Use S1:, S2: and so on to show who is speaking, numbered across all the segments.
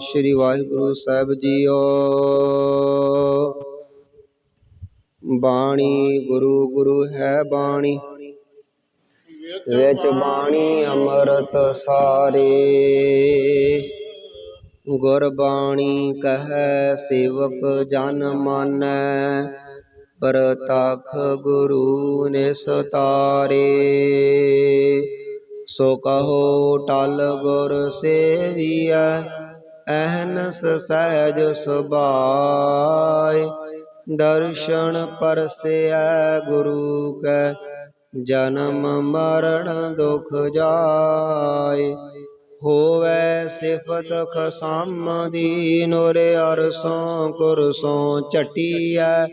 S1: ਸ੍ਰੀ ਵਾਹਿਗੁਰੂ ਸਾਹਿਬ JIO. ਬਾਣੀ ਗੁਰੂ ਗੁਰੂ ਹੈ ਬਾਣੀ। ਵਿੱਚ ਬਾਣੀ ਅੰਮ੍ਰਿਤ ਸਾਰੇ। ਗੁਰਬਾਣੀ ਕਹੈ, ਸੇਵਕ ਜਨ ਮਾਨੈ, ਪ੍ਰਤਖ ਗੁਰੂ ਨੇ ਸਤਾਰੇ ਸੋ ਕਹੋ, ਟਲ ਗੁਰ ਸੇਵੀਐ ਅਹਨਸ ਸਹਿਜ ਸੁਭਾਇ ਦਰਸ਼ਨ ਪਰਸੈ ਗੁਰੂ ਕੈ, ਜਨਮ ਮਰਨ ਦੁਖ ਜਾਏ। ਹੋਵੇ ਸਿਫਤ ਖਸਮ ਦੀ ਨੂਰ ਅਰਸੋਂ ਕੁਰਸੋਂ ਚਟੀਐ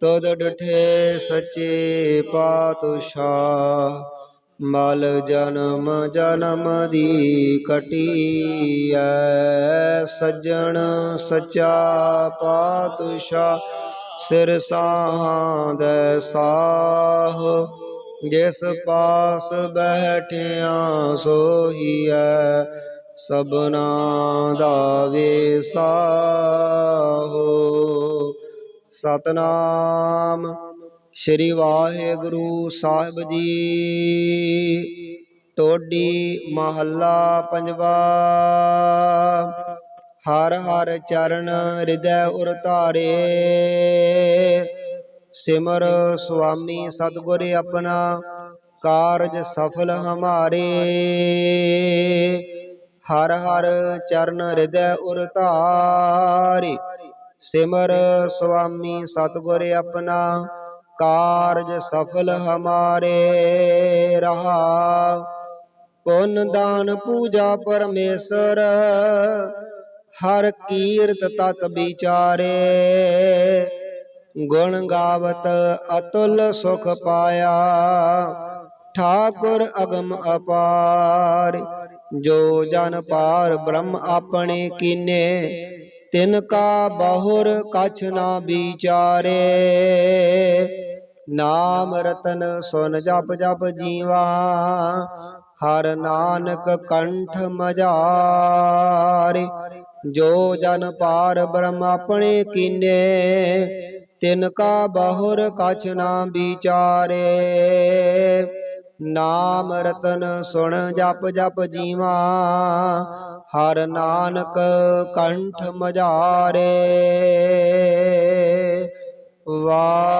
S1: ਤੁਧ ਡਠੇ ਸੱਚੇ ਪਾਤਸ਼ਾਹ। ਮਲ ਜਨਮ ਜਨਮ ਦੀ ਕਟੀ ਕਟੀਐ। ਸੱਜਣ ਸਚਾ ਪਾਤਸ਼ਾਹ ਸਿਰ ਸਾਹਾਂ ਦੇ ਸਾਹ। ਜਿਸ ਪਾਸ ਬੈਠਿਆ ਸੋਹੀਐ ਸਬਨਾ ਦਾ ਵਿਸਾਹੋ ਸਤਨਾਮ ਸ੍ਰੀ ਵਾਹਿਗੁਰੂ ਸਾਹਿਬ ਜੀ। ਟੋਡੀ ਮਹੱਲਾ ਪੰਜਵਾ। ਹਰ ਹਰ ਚਰਨ ਹਿਰਦੈ ਉਰ ਧਾਰੇ। ਸਿਮਰ ਸੁਆਮੀ ਸਤਿਗੁਰ ਆਪਣਾ ਕਾਰਜ ਸਫਲ ਹਮਾਰੇ। ਹਰ ਹਰ ਚਰਨ ਹਿਰਦੈ ਉਰ ਧਾਰੇ। ਸਿਮਰ ਸੁਆਮੀ ਸਤਿਗੁਰ ਆਪਣਾ ਕਾਰਜ ਸਫਲ ਹਮਾਰੇ ਰਹਾ। ਪੁੰਨ ਦਾਨ ਪੂਜਾ ਪਰਮੇਸ਼ਰ, ਹਰ ਕੀਰਤ ਤਤ ਵਿਚਾਰੇ। ਗੁਣ ਗਾਵਤ ਅਤੁਲ ਸੁਖ ਪਾਇਆ, ਠਾਕੁਰ ਅਗਮ ਅਪਾਰ। ਜੋ ਜਨ ਪਾਰ ਬ੍ਰਹਮ ਆਪਣੇ ਕੀਨੇ, ਤਿਨ ਕਾ ਬਹੁਰ ਕਛ ਨਾ ਵਿਚਾਰੇ। ਨਾਮ ਰਤਨ ਸੁਨ ਜਪ ਜਪ ਜੀਵਾ, ਹਰ ਨਾਨਕ ਕੰਠ ਮਝਾਰੇ ਜੋ ਜਨ ਪਾਰ ਬ੍ਰਹਮ ਆਪਣੇ ਕੀਨੇ, ਤਿਨ ਕਾ ਬਹੁਰ ਕਛ ਨਾ ਵਿਚਾਰੇ। ਨਾਮ ਰਤਨ ਸੁਣ ਜਪ ਜਪ ਜੀਵਾ, ਹਰ ਨਾਨਕ ਕੰਠ ਮਜ਼ਾਰੇ। ਮਝਾਰੇ